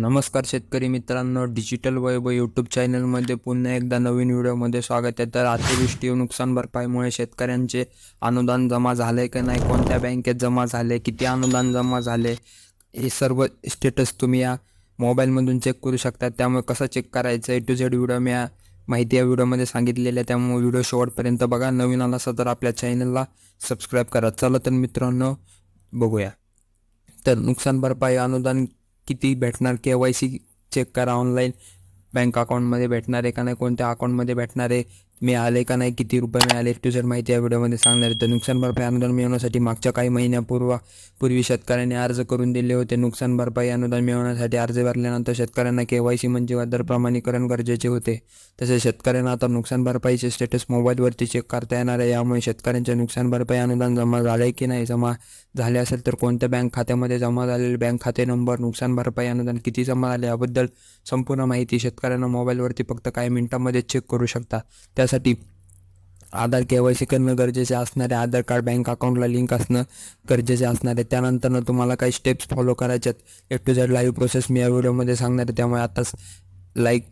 नमस्कार शेतकरी मित्रांनो डिजिटल वैभव यूट्यूब चॅनलमध्ये पुन्हा एकदा नवीन व्हिडिओमध्ये स्वागत आहे. तर अतिवृष्टी नुकसान भरपाईमुळे शेतकऱ्यांचे अनुदान जमा झाले की नाही? कोणत्या बँकेत जमा झाले? किती अनुदान जमा झाले? हे सर्व स्टेटस तुम्ही या मोबाईलमधून चेक करू शकता. त्यामुळे कसं चेक करायचं? ए टू झेड व्हिडिओ मी या माहिती या व्हिडिओमध्ये सांगितलेली आहे. त्यामुळे व्हिडिओ शेवटपर्यंत बघा. नवीन आला असा तर आपल्या चॅनलला सबस्क्राईब करा. चला तर मित्रांनो बघूया. तर नुकसान भरपाई अनुदान किती भेटणार? के वाय सी चेक करा ऑनलाईन बँक अकाउंटमध्ये भेटणार आहे का नाही? कोणत्या अकाउंटमध्ये भेटणार आहे? मिळाले का नाही किती रुपये मिळाले टू जर माहिती या व्हिडिओमध्ये सांगणार आहे तर नुकसान भरपाई अनुदान मिळवण्यासाठी मागच्या काही महिन्यापूर्वा पूर्वी शेतकऱ्यांनी अर्ज करून दिले होते. नुकसान भरपाई अनुदान मिळवण्यासाठी अर्ज भरल्यानंतर शेतकऱ्यांना के वाय सी म्हणजे दर प्रमाणीकरण गरजेचे होते. तसेच शेतकऱ्यांना आता नुकसान भरपाईचे स्टेटस मोबाईलवरती चेक करता येणार आहे. यामुळे शेतकऱ्यांचे नुकसान भरपाई अनुदान जमा झाले की नाही? जमा झाले असेल तर कोणत्या बँक खात्यामध्ये जमा झालेले बँक खाते नंबर नुकसान भरपाई अनुदान किती जमा झाले याबद्दल संपूर्ण माहिती शेतकऱ्यांना मोबाईलवरती फक्त काही मिनिटांमध्ये चेक करू शकता. त्या त्यासाठी आधार के वाय सी करणं गरजेचे असणारे आधार कार्ड बँक अकाउंटला लिंक असणं गरजेचे असणार आहे. त्यानंतरनं तुम्हाला काही steps follow करायच्यात F to Z live process मी या व्हिडिओमध्ये सांगणार आहे. त्यामुळे आताच लाईक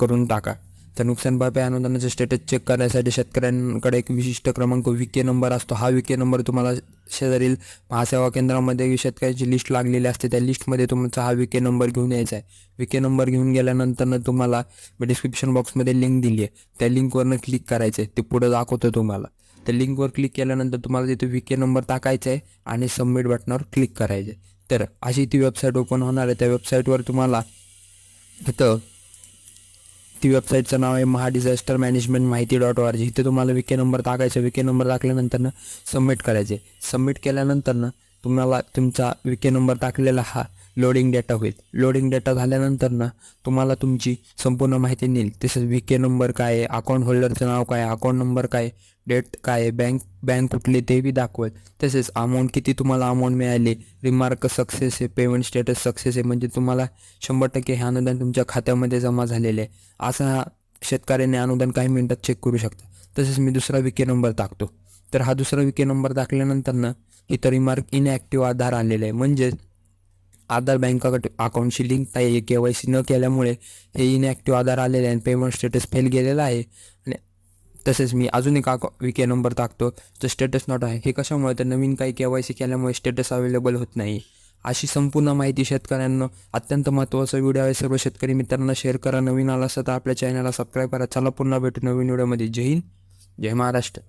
करून टाका. तर नुकसान भरपाई अनुदानाचे स्टेटस चेक करण्यासाठी शेतकऱ्यांकडे एक विशिष्ट क्रमांक विके नंबर असतो. हा विके नंबर तुम्हाला शेजारील महासेवा केंद्रामध्ये शेतकऱ्याची लिस्ट लागलेली असते. त्या लिस्टमध्ये तुमचा हा विके नंबर घेऊन यायचा आहे. विके नंबर घेऊन गेल्यानंतरनं तुम्हाला मी डिस्क्रिप्शन बॉक्समध्ये लिंक दिली आहे. त्या लिंकवरनं क्लिक करायचं आहे. ते पुढं दाखवतं तुम्हाला. त्या लिंकवर क्लिक केल्यानंतर तुम्हाला तिथे विके नंबर टाकायचा आहे आणि सबमिट बटनावर क्लिक करायचं आहे. तर अशी ती वेबसाईट ओपन होणार आहे. त्या वेबसाईटवर तुम्हाला तिथं ती वेबसाईटचं नाव आहे महा डिझास्टर मॅनेजमेंट माहिती डॉट ऑर इथे तुम्हाला विके नंबर टाकायचा विके नंबर टाकल्यानंतरनं सबमिट करायचे. सबमिट केल्यानंतरनं तुम्हाला तुमचा विके नंबर टाकलेला हा लोडिंग डेटा होईल. लोडिंग डेटा झाल्यानंतर ना तुम्हाला तुमची संपूर्ण माहिती नेईल तसेच विके नंबर काय आहे अकाउंट होल्डरचं नाव काय आहे अकाउंट नंबर काय डेट काय आहे बँक बँक कुठली ते बी दाखवेल. तसेच अमाऊंट किती तुम्हाला अमाऊंट मिळाली रिमार्क सक्सेस आहे पेमेंट स्टेटस सक्सेस आहे म्हणजे तुम्हाला शंभर टक्के हे अनुदान तुमच्या खात्यामध्ये जमा झालेले आहे. असा हा शेतकऱ्याने अनुदान काही मिनिटात चेक करू शकता. तसेच मी दुसरा विके नंबर टाकतो. तर हा दुसरा विके नंबर टाकल्यानंतर ना इतर रिमार्क इनॲक्टिव्ह आधार आलेला आहे. म्हणजेच आधार बँक अकाउंटशी लिंक नाही आहे के वाय सी न केल्यामुळे हे इनॲक्टिव्ह आधार आलेले आहे आणि पेमेंट स्टेटस फेल गेलेला आहे. आणि तसेच मी अजून एक अकाउ के नंबर टाकतो. तर स्टेटस नॉट आहे हे कशामुळे? तर नवीन काही के वाय सी केल्यामुळे स्टेटस अवेलेबल होत नाही. अशी संपूर्ण माहिती शेतकऱ्यांना अत्यंत महत्त्वाचा व्हिडिओ आहे. सर्व शेतकरी मित्रांना शेअर करा. नवीन आला असता तर आपल्या चॅनलला सबस्क्राईब करा. चला पुन्हा भेटू नवीन व्हिडिओमध्ये जय हिंद. जय महाराष्ट्र.